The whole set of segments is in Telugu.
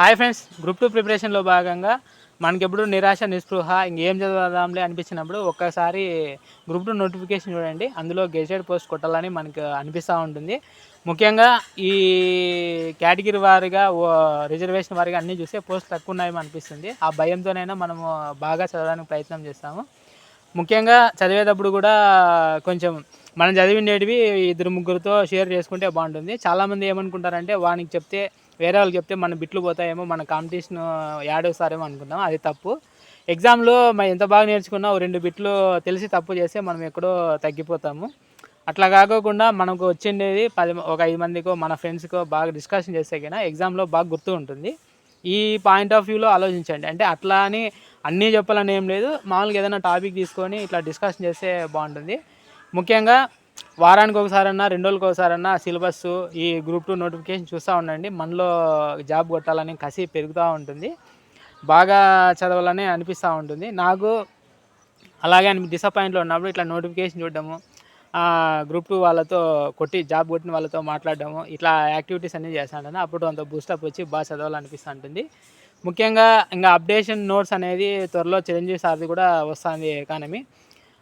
హాయ్ ఫ్రెండ్స్ గ్రూప్ టూ ప్రిపరేషన్లో భాగంగా మనకి ఎప్పుడు నిరాశ నిస్పృహ ఇంకేం చదవదాంలే అనిపించినప్పుడు ఒక్కసారి గ్రూప్ టూ నోటిఫికేషన్ చూడండి. అందులో గెజెడ్ పోస్ట్ కొట్టాలని మనకు అనిపిస్తూ ఉంటుంది. ముఖ్యంగా ఈ కేటగిరీ వారిగా రిజర్వేషన్ వారిగా అన్నీ చూస్తే పోస్ట్ తక్కువ ఉన్నాయని అనిపిస్తుంది. ఆ భయంతోనైనా మనము బాగా చదవడానికి ప్రయత్నం చేస్తాము. ముఖ్యంగా చదివేటప్పుడు కూడా కొంచెం మనం చదివిండేటివి ఇద్దరు ముగ్గురితో షేర్ చేసుకుంటే బాగుంటుంది. చాలామంది ఏమనుకుంటారంటే వానికి చెప్తే వేరే వాళ్ళకి చెప్తే మన బిట్లు పోతాయేమో మన కాంపిటీషన్ యాడ్ వస్తారేమో అనుకుంటాం అది తప్పు. ఎగ్జామ్లో మనం ఎంత బాగా నేర్చుకున్నా ఓ రెండు బిట్లు తెలిసి తప్పు చేస్తే మనం ఎక్కడో తగ్గిపోతాము. అట్లా కాకోకుండా మనకు వచ్చిండేది పది ఒక ఐదు మందికో మన ఫ్రెండ్స్కో బాగా డిస్కషన్ చేస్తే కన్నా ఎగ్జామ్లో బాగా గుర్తు ఉంటుంది. ఈ పాయింట్ ఆఫ్ వ్యూలో ఆలోచించండి. అంటే అట్లా అని అన్నీ చెప్పాలని ఏం లేదు. మామూలుగా ఏదైనా టాపిక్ తీసుకొని ఇట్లా డిస్కషన్ చేస్తే బాగుంటుంది. ముఖ్యంగా వారానికి ఒకసారన్నా రెండు రోజులకి ఒకసారన్నా సిలబస్ ఈ గ్రూప్ టూ నోటిఫికేషన్ చూస్తూ ఉండండి. మనలో జాబ్ కొట్టాలని కసి పెరుగుతూ ఉంటుంది. బాగా చదవాలని అనిపిస్తూ ఉంటుంది. నాకు అలాగే అని డిసప్పాయింట్లో ఉన్నప్పుడు ఇట్లా నోటిఫికేషన్ చూడడము గ్రూప్ టూ వాళ్ళతో కొట్టి జాబ్ కొట్టిన వాళ్ళతో మాట్లాడడము ఇట్లా యాక్టివిటీస్ అన్నీ చేస్తాను అప్పుడు అంత బూస్టప్ వచ్చి బాగా చదవాలనిపిస్తూ ఉంటుంది. ముఖ్యంగా ఇంకా అప్డేషన్ నోట్స్ అనేది త్వరలో చిరంజీవి సార్ది కూడా వస్తుంది ఎకానమీ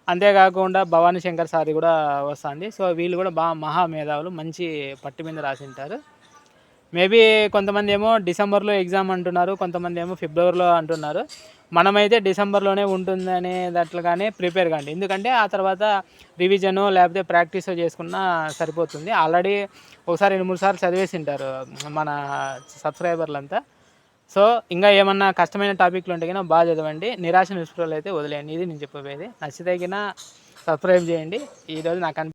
అంతేకాకుండా భవానీ శంకర్ సారి కూడా వస్తుంది. సో వీళ్ళు కూడా బాగా మహా మేధావులు మంచి పట్టు మీద రాసింటారు. మేబీ కొంతమంది ఏమో డిసెంబర్లో ఎగ్జామ్ అంటున్నారు కొంతమంది ఏమో ఫిబ్రవరిలో అంటున్నారు. మనమైతే డిసెంబర్లోనే ఉంటుందనే దాంట్లోగానే ప్రిపేర్ కండి. ఎందుకంటే ఆ తర్వాత రివిజను లేకపోతే ప్రాక్టీస్ చేసుకున్నా సరిపోతుంది. ఆల్రెడీ ఒకసారి రెండు మూడు సార్లు చదివేసి ఉంటారు మన సబ్స్క్రైబర్లంతా. సో ఇంకా ఏమన్నా కష్టమైన టాపిక్లు ఉంటే కన్నా బాగా చదవండి. నిరాశ నిస్పృహలు అయితే వదిలేయండి. ఇది నేను చెప్పబోయేది. నచ్చితే కన్నా సబ్స్క్రైబ్ చేయండి. ఈరోజు నాకు